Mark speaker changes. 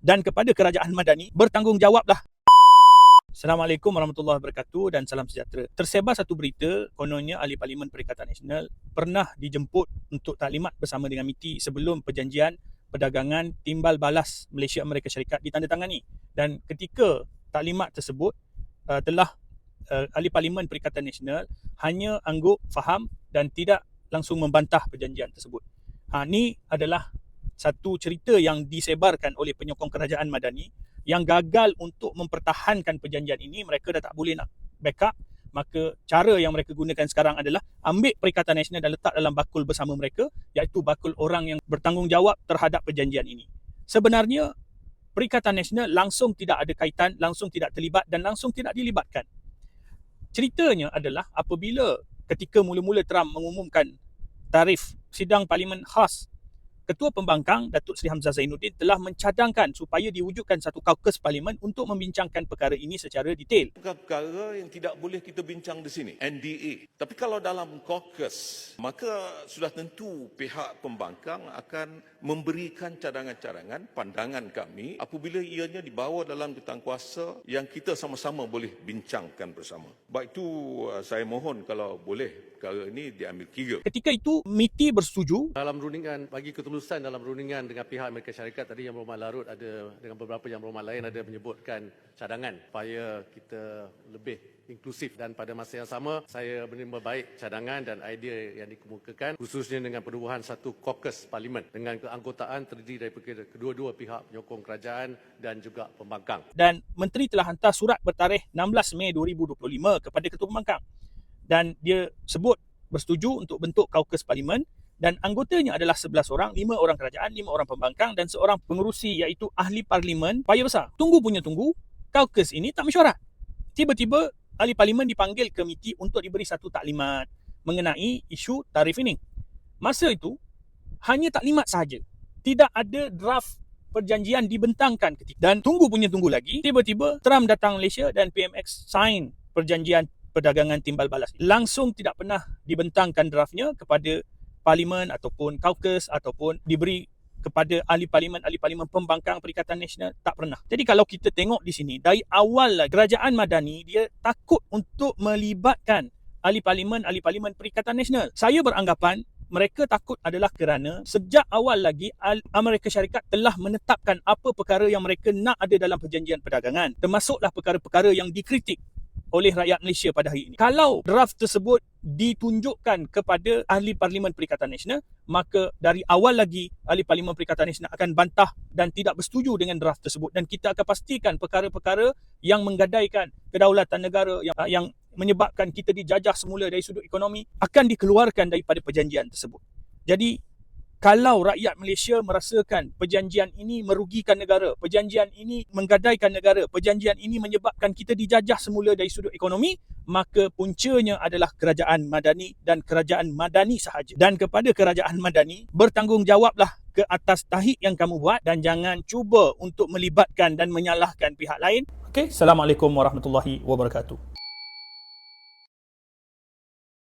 Speaker 1: dan kepada kerajaan Madani bertanggungjawablah. Assalamualaikum warahmatullahi wabarakatuh dan salam sejahtera. Tersebar satu berita kononnya ahli Parlimen Perikatan Nasional pernah dijemput untuk taklimat bersama dengan MITI sebelum perjanjian perdagangan timbal balas Malaysia Amerika Syarikat ditandatangani dan ketika taklimat tersebut uh, telah uh, ahli Parlimen Perikatan Nasional hanya anggap faham dan tidak langsung membantah perjanjian tersebut. Ha ni adalah satu cerita yang disebarkan oleh penyokong kerajaan Madani yang gagal untuk mempertahankan perjanjian ini mereka dah tak boleh nak backup maka cara yang mereka gunakan sekarang adalah ambil Perikatan Nasional dan letak dalam bakul bersama mereka iaitu bakul orang yang bertanggungjawab terhadap perjanjian ini. Sebenarnya Perikatan Nasional langsung tidak ada kaitan, langsung tidak terlibat dan langsung tidak dilibatkan. Ceritanya adalah apabila ketika mula-mula Trump mengumumkan tarif sidang parlimen khas Ketua Pembangkang Datuk Seri Hamzah Zainuddin telah mencadangkan supaya diwujudkan satu kaukus parlimen untuk membincangkan perkara ini secara detail.
Speaker 2: Perkara yang tidak boleh kita bincang di sini, NDA. Tapi kalau dalam caucus, maka sudah tentu pihak pembangkang akan memberikan cadangan-cadangan pandangan kami apabila ianya dibawa dalam ketangkuasa yang kita sama-sama boleh bincangkan bersama. Baik itu uh, saya mohon kalau boleh perkara ini diambil kira.
Speaker 1: Ketika itu MITI bersetuju
Speaker 3: Dalam rundingan bagi ketulusan dalam rundingan dengan pihak Amerika Syarikat tadi yang berhormat larut ada dengan beberapa yang berhormat lain ada menyebutkan cadangan supaya kita lebih inklusif dan pada masa yang sama saya menerima baik cadangan dan idea yang dikemukakan khususnya dengan penubuhan satu caucus parlimen dengan keanggotaan terdiri daripada kedua-dua pihak penyokong kerajaan dan juga pembangkang.
Speaker 1: dan menteri telah hantar surat bertarikh 16 Mei 2025 kepada Ketua Pembangkang dan dia sebut bersetuju untuk bentuk kaukus parlimen dan anggotanya adalah 11 orang, 5 orang kerajaan, 5 orang pembangkang dan seorang pengerusi iaitu ahli parlimen paya besar. Tunggu punya tunggu, kaukus ini tak mesyuarat. Tiba-tiba ahli parlimen dipanggil ke MITI untuk diberi satu taklimat mengenai isu tarif ini. Masa itu hanya taklimat sahaja. Tidak ada draft perjanjian dibentangkan ketika dan tunggu punya tunggu lagi tiba-tiba Trump datang Malaysia dan PMX sign perjanjian perdagangan timbal balas langsung tidak pernah dibentangkan draftnya kepada parlimen ataupun caucus ataupun diberi kepada ahli parlimen ahli parlimen pembangkang Perikatan Nasional tak pernah. Jadi kalau kita tengok di sini dari awal lah kerajaan Madani dia takut untuk melibatkan ahli parlimen ahli parlimen Perikatan Nasional. Saya beranggapan mereka takut adalah kerana sejak awal lagi Amerika Syarikat telah menetapkan apa perkara yang mereka nak ada dalam perjanjian perdagangan termasuklah perkara-perkara yang dikritik oleh rakyat Malaysia pada hari ini. Kalau draft tersebut ditunjukkan kepada ahli Parlimen Perikatan Nasional, maka dari awal lagi ahli Parlimen Perikatan Nasional akan bantah dan tidak bersetuju dengan draft tersebut dan kita akan pastikan perkara-perkara yang menggadaikan kedaulatan negara yang yang menyebabkan kita dijajah semula dari sudut ekonomi akan dikeluarkan daripada perjanjian tersebut. Jadi kalau rakyat Malaysia merasakan perjanjian ini merugikan negara, perjanjian ini menggadaikan negara, perjanjian ini menyebabkan kita dijajah semula dari sudut ekonomi, maka puncanya adalah kerajaan Madani dan kerajaan Madani sahaja. Dan kepada kerajaan Madani, bertanggungjawablah ke atas tahik yang kamu buat dan jangan cuba untuk melibatkan dan menyalahkan pihak lain. Okey, Assalamualaikum warahmatullahi wabarakatuh.